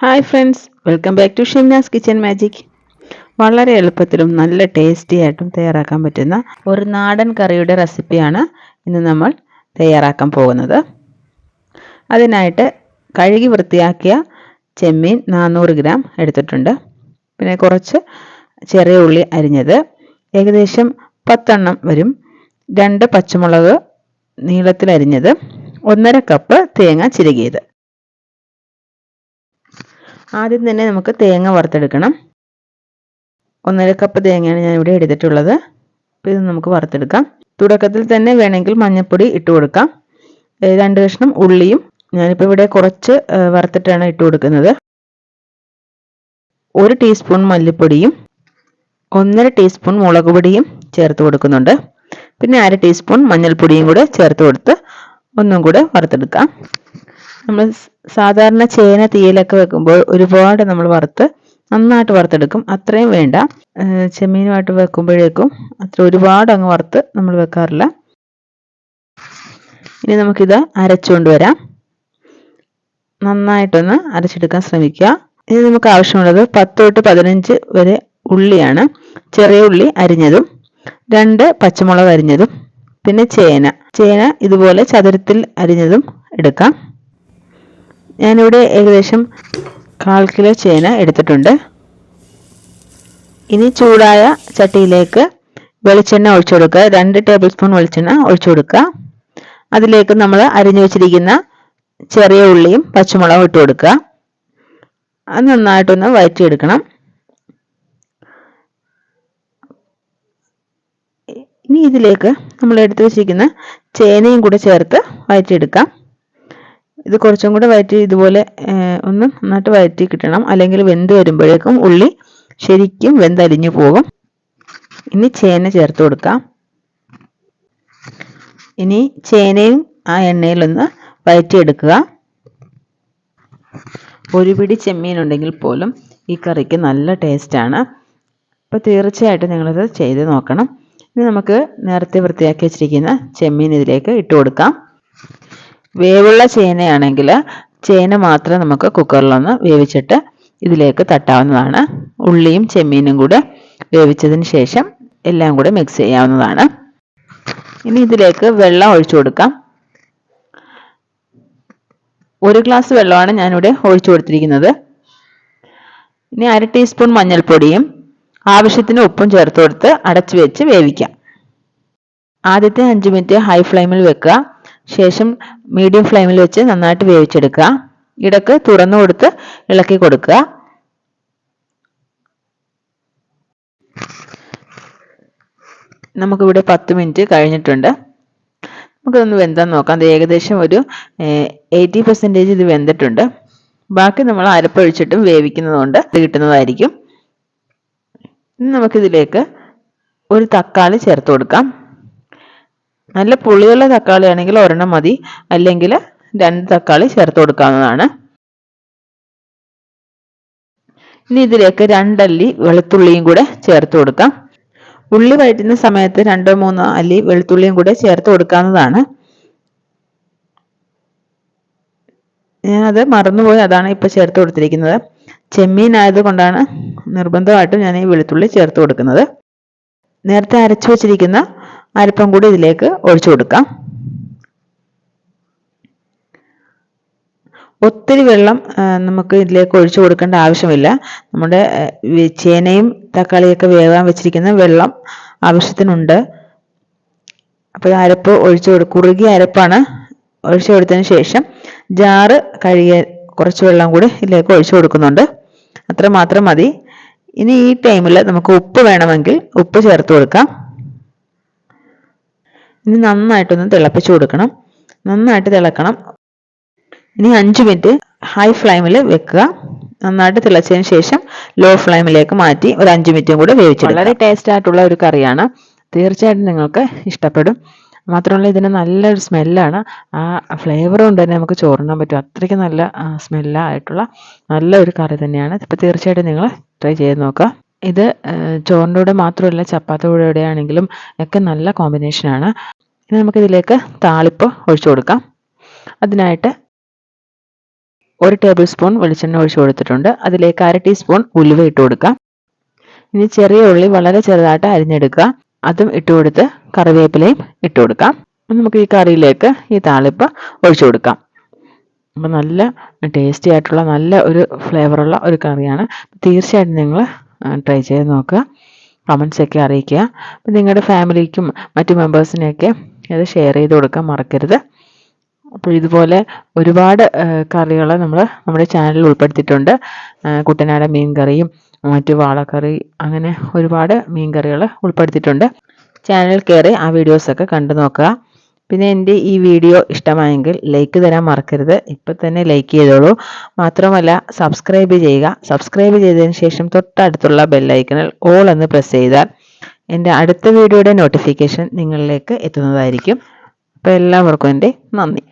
Hi friends welcome back to Shimna's kitchen magic വളരെ എളുപ്പത്തിലും നല്ല ടേസ്റ്റി ആയിട്ടും തയ്യാറാക്കാൻ പറ്റുന്ന ഒരു നാടൻ കറിയുടെ റെസിപ്പിയാണ് ഇന്ന് നമ്മൾ തയ്യാറാക്കാൻ പോകുന്നത്. അതിനായിട്ട് കഴുകി വൃത്തിയാക്കിയ ചെമ്മീൻ നാനൂറ് ഗ്രാം എടുത്തിട്ടുണ്ട്. പിന്നെ കുറച്ച് ചെറിയ ഉള്ളി അരിഞ്ഞത് ഏകദേശം പത്തെണ്ണം വരും. രണ്ട് പച്ചമുളക് നീളത്തിൽ അരിഞ്ഞത് ഒന്നര കപ്പ് തേങ്ങ ചിരകിയത്. ആദ്യം തന്നെ നമുക്ക് തേങ്ങ വറുത്തെടുക്കണം. ഒന്നര കപ്പ് തേങ്ങയാണ് ഞാൻ ഇവിടെ എടുത്തിട്ടുള്ളത്. അപ്പോൾ ഇത് നമുക്ക് വറുത്തെടുക്കാം. തുടക്കത്തിൽ തന്നെ വേണമെങ്കിൽ മഞ്ഞൾപ്പൊടി ഇട്ട് കൊടുക്കാം. രണ്ട് കഷ്ണം ഉള്ളിയും ഞാനിപ്പോൾ ഇവിടെ കുറച്ച് വറുത്തിട്ടാണ് ഇട്ട് കൊടുക്കുന്നത്. ഒരു ടീസ്പൂൺ മല്ലിപ്പൊടിയും ഒന്നര ടീസ്പൂൺ മുളക് പൊടിയും ചേർത്ത് കൊടുക്കുന്നുണ്ട്. പിന്നെ അര ടീസ്പൂൺ മഞ്ഞൾപ്പൊടിയും കൂടെ ചേർത്ത് കൊടുത്ത് ഒന്നും കൂടെ വറുത്തെടുക്കാം. നമ്മൾ സാധാരണ ചേന തീയിലൊക്കെ വെക്കുമ്പോൾ ഒരുപാട് നമ്മൾ വറുത്ത് നന്നായിട്ട് വറുത്തെടുക്കും. അത്രയും വേണ്ട. ചെമ്മീനുമായിട്ട് വെക്കുമ്പോഴേക്കും അത്ര ഒരുപാട് അങ്ങ് വറുത്ത് നമ്മൾ വെക്കാറില്ല. ഇനി നമുക്കിത് അരച്ചുകൊണ്ട് വരാം. നന്നായിട്ടൊന്ന് അരച്ചെടുക്കാൻ ശ്രമിക്കുക. ഇനി നമുക്ക് ആവശ്യമുള്ളത് പത്ത് തൊട്ട് പതിനഞ്ച് വരെ ഉള്ളിയാണ്. ചെറിയ ഉള്ളി അരിഞ്ഞതും രണ്ട് പച്ചമുളക് അരിഞ്ഞതും പിന്നെ ചേന. ചേന ഇതുപോലെ ചതുരത്തിൽ അരിഞ്ഞതും എടുക്കാം. ഞാനിവിടെ ഏകദേശം കാൽ കിലോ ചേന എടുത്തിട്ടുണ്ട്. ഇനി ചൂടായ ചട്ടിയിലേക്ക് വെളിച്ചെണ്ണ ഒഴിച്ചു കൊടുക്കുക. രണ്ട് ടേബിൾ സ്പൂൺ വെളിച്ചെണ്ണ ഒഴിച്ചു കൊടുക്കുക. അതിലേക്ക് നമ്മൾ അരിഞ്ഞു വെച്ചിരിക്കുന്ന ചെറിയ ഉള്ളിയും പച്ചമുളകും ഇട്ട് കൊടുക്കുക. അത് നന്നായിട്ടൊന്ന് വഴറ്റിയെടുക്കണം ഇനി ഇതിലേക്ക് നമ്മൾ എടുത്തു വെച്ചിരിക്കുന്ന ചേനയും കൂടെ ചേർത്ത് വഴറ്റിയെടുക്കാം ഇത് കുറച്ചും കൂടെ വഴറ്റി ഇതുപോലെ ഒന്ന് നന്നായിട്ട് വഴറ്റി കിട്ടണം. അല്ലെങ്കിൽ വെന്ത് വരുമ്പോഴേക്കും ഉള്ളി ശരിക്കും വെന്തരിഞ്ഞു പോകും. ഇനി ചേന ചേർത്ത് കൊടുക്കാം. ഇനി ചേനയും ആ എണ്ണയിലൊന്ന് വഴറ്റിയെടുക്കുക ഒരു പിടി ചെമ്മീൻ ഉണ്ടെങ്കിൽ പോലും ഈ കറിക്ക് നല്ല ടേസ്റ്റാണ്. അപ്പോൾ തീർച്ചയായിട്ടും നിങ്ങളത് ചെയ്ത് നോക്കണം. ഇനി നമുക്ക് നേരത്തെ വൃത്തിയാക്കി വെച്ചിരിക്കുന്ന ചെമ്മീൻ ഇതിലേക്ക് ഇട്ട് കൊടുക്കാം. വേവുള്ള ചേനയാണെങ്കിൽ ചേന മാത്രം നമുക്ക് കുക്കറിലൊന്ന് വേവിച്ചിട്ട് ഇതിലേക്ക് തട്ടാവുന്നതാണ്. ഉള്ളിയും ചെമ്മീനും കൂടെ വേവിച്ചതിന് ശേഷം എല്ലാം കൂടെ മിക്സ് ചെയ്യാവുന്നതാണ്. ഇനി ഇതിലേക്ക് വെള്ളം ഒഴിച്ചു കൊടുക്കാം. ഒരു ഗ്ലാസ് വെള്ളമാണ് ഞാനിവിടെ ഒഴിച്ചു കൊടുത്തിരിക്കുന്നത്. ഇനി അര ടീസ്പൂൺ മഞ്ഞൾപ്പൊടിയും ആവശ്യത്തിന് ഉപ്പും ചേർത്ത് കൊടുത്ത് അടച്ചു വെച്ച് വേവിക്കാം. ആദ്യത്തെ അഞ്ച് മിനിറ്റ് ഹൈ ഫ്ലെയിമിൽ വെക്കുക. ശേഷം മീഡിയം ഫ്ലെയിമിൽ വെച്ച് നന്നായിട്ട് വേവിച്ചെടുക്കുക. ഇടയ്ക്ക് തുറന്നു കൊടുത്ത് ഇളക്കി കൊടുക്കുക. നമുക്കിവിടെ പത്ത് മിനിറ്റ് കഴിഞ്ഞിട്ടുണ്ട്. നമുക്കൊന്ന് വെന്താൻ നോക്കാം. അത് ഏകദേശം ഒരു എയ്റ്റി പെർസെന്റേജ് ഇത് വെന്തിട്ടുണ്ട്. ബാക്കി നമ്മൾ അരപ്പൊഴിച്ചിട്ടും വേവിക്കുന്നതുകൊണ്ട് ഇത് കിട്ടുന്നതായിരിക്കും. നമുക്കിതിലേക്ക് ഒരു തക്കാളി ചേർത്ത് കൊടുക്കാം. നല്ല പുളിയുള്ള തക്കാളി ആണെങ്കിൽ ഒരെണ്ണം മതി. അല്ലെങ്കിൽ രണ്ട് തക്കാളി ചേർത്ത് കൊടുക്കാവുന്നതാണ്. ഇനി ഇതിലേക്ക് രണ്ടല്ലി വെളുത്തുള്ളിയും കൂടെ ചേർത്ത് കൊടുക്കാം. ഉള്ളി വഴറ്റുന്ന സമയത്ത് രണ്ടോ മൂന്നോ അല്ലി വെളുത്തുള്ളിയും കൂടെ ചേർത്ത് കൊടുക്കാവുന്നതാണ്. ഞാനത് മറന്നുപോയി. അതാണ് ഇപ്പോൾ ചേർത്ത് കൊടുത്തിരിക്കുന്നത്. ചെമ്മീൻ ആയതുകൊണ്ടാണ് നിർബന്ധമായിട്ടും ഞാൻ ഈ വെളുത്തുള്ളി ചേർത്ത് കൊടുക്കുന്നത്. നേരത്തെ അരച്ചു വെച്ചിരിക്കുന്ന അരപ്പം കൂടി ഇതിലേക്ക് ഒഴിച്ചു കൊടുക്കാം. ഒത്തിരി വെള്ളം നമുക്ക് ഇതിലേക്ക് ഒഴിച്ചു കൊടുക്കേണ്ട ആവശ്യമില്ല. നമ്മുടെ ചേനയും തക്കാളിയൊക്കെ വേവാൻ വെച്ചിരിക്കുന്ന വെള്ളം ആവശ്യത്തിനുണ്ട്. അപ്പോൾ അരപ്പ് ഒഴിച്ചു കൊടു കുറുകിയ അരപ്പാണ് ഒഴിച്ചു കൊടുത്തതിന് ശേഷം ജാറ് കഴുകിയ കുറച്ച് വെള്ളം കൂടി ഇതിലേക്ക് ഒഴിച്ചു കൊടുക്കുന്നുണ്ട്. അത്ര മാത്രം മതി. ഇനി ഈ ടൈമിൽ നമുക്ക് ഉപ്പ് വേണമെങ്കിൽ ഉപ്പ് ചേർത്ത് കൊടുക്കാം. ഇനി നന്നായിട്ടൊന്ന് തിളപ്പിച്ചു കൊടുക്കണം. നന്നായിട്ട് തിളക്കണം. ഇനി അഞ്ച് മിനിറ്റ് ഹൈ ഫ്ലെയിമിൽ വെക്കുക. നന്നായിട്ട് തിളച്ചതിന് ശേഷം ലോ ഫ്ലെയിമിലേക്ക് മാറ്റി ഒരു അഞ്ച് മിനിറ്റും കൂടെ വേവിച്ചു വളരെ ടേസ്റ്റ് ആയിട്ടുള്ള ഒരു കറിയാണ്. തീർച്ചയായിട്ടും നിങ്ങൾക്ക് ഇഷ്ടപ്പെടും. മാത്രമല്ല ഇതിന് നല്ലൊരു സ്മെല്ലാണ് ആ ഫ്ലേവർ കൊണ്ട് തന്നെ നമുക്ക് ചോറിനാൻ പറ്റും. അത്രയ്ക്ക് നല്ല സ്മെല്ലായിട്ടുള്ള നല്ല ഒരു കറി തന്നെയാണ്. ഇപ്പോൾ തീർച്ചയായിട്ടും നിങ്ങൾ ട്രൈ ചെയ്ത് നോക്കുക. ഇത് ചോറിന്റെ കൂടെ മാത്രമല്ല ചപ്പാത്തിയുടെ കൂടെ ആണെങ്കിലും ഒക്കെ നല്ല കോമ്പിനേഷനാണ് ഇനി നമുക്കിതിലേക്ക് താളിപ്പ് ഒഴിച്ചു കൊടുക്കാം. അതിനായിട്ട് ഒരു ടേബിൾ സ്പൂൺ വെളിച്ചെണ്ണ ഒഴിച്ചു കൊടുത്തിട്ടുണ്ട്. അതിലേക്ക് അര ടീസ്പൂൺ ഉലുവ ഇട്ട് കൊടുക്കാം. ഇനി ചെറിയ ഉള്ളി വളരെ ചെറുതായിട്ട് അരിഞ്ഞെടുക്കുക. അതും ഇട്ട് കൊടുത്ത് കറിവേപ്പിലയും ഇട്ട് കൊടുക്കാം. നമുക്ക് ഈ കറിയിലേക്ക് ഈ താളിപ്പ് ഒഴിച്ചു കൊടുക്കാം. അപ്പം നല്ല ടേസ്റ്റി ആയിട്ടുള്ള നല്ല ഒരു ഫ്ലേവറുള്ള ഒരു കറിയാണ്. തീർച്ചയായിട്ടും നിങ്ങൾ ട്രൈ ചെയ്ത് നോക്കുക. കമൻസൊക്കെ അറിയിക്കുക. അപ്പം നിങ്ങളുടെ ഫാമിലിക്കും മറ്റു മെമ്പേഴ്സിനെയൊക്കെ ഇത് ഷെയർ ചെയ്ത് കൊടുക്കാൻ മറക്കരുത്. അപ്പോൾ ഇതുപോലെ ഒരുപാട് കറികൾ നമ്മൾ നമ്മുടെ ചാനലിൽ ഉൾപ്പെടുത്തിയിട്ടുണ്ട്. കുട്ടനാട മീൻ കറിയും മറ്റു വാളക്കറി അങ്ങനെ ഒരുപാട് മീൻ കറികൾ ഉൾപ്പെടുത്തിയിട്ടുണ്ട്. ചാനൽ കയറി ആ വീഡിയോസൊക്കെ കണ്ടു നോക്കുക. പിന്നെ എന്റെ ഈ വീഡിയോ ഇഷ്ടമായെങ്കിൽ ലൈക്ക് തരാൻ മറക്കരുത്. ഇപ്പം തന്നെ ലൈക്ക് ചെയ്തോളൂ. മാത്രമല്ല സബ്സ്ക്രൈബ് ചെയ്യുക. സബ്സ്ക്രൈബ് ചെയ്തതിന് ശേഷം തൊട്ടടുത്തുള്ള ബെല്ലൈക്കണിൽ ഓൾ എന്ന് പ്രസ് ചെയ്താൽ എന്റെ അടുത്ത വീഡിയോയുടെ നോട്ടിഫിക്കേഷൻ നിങ്ങളിലേക്ക് എത്തുന്നതായിരിക്കും. അപ്പോൾ എല്ലാവർക്കും എന്റെ നന്ദി.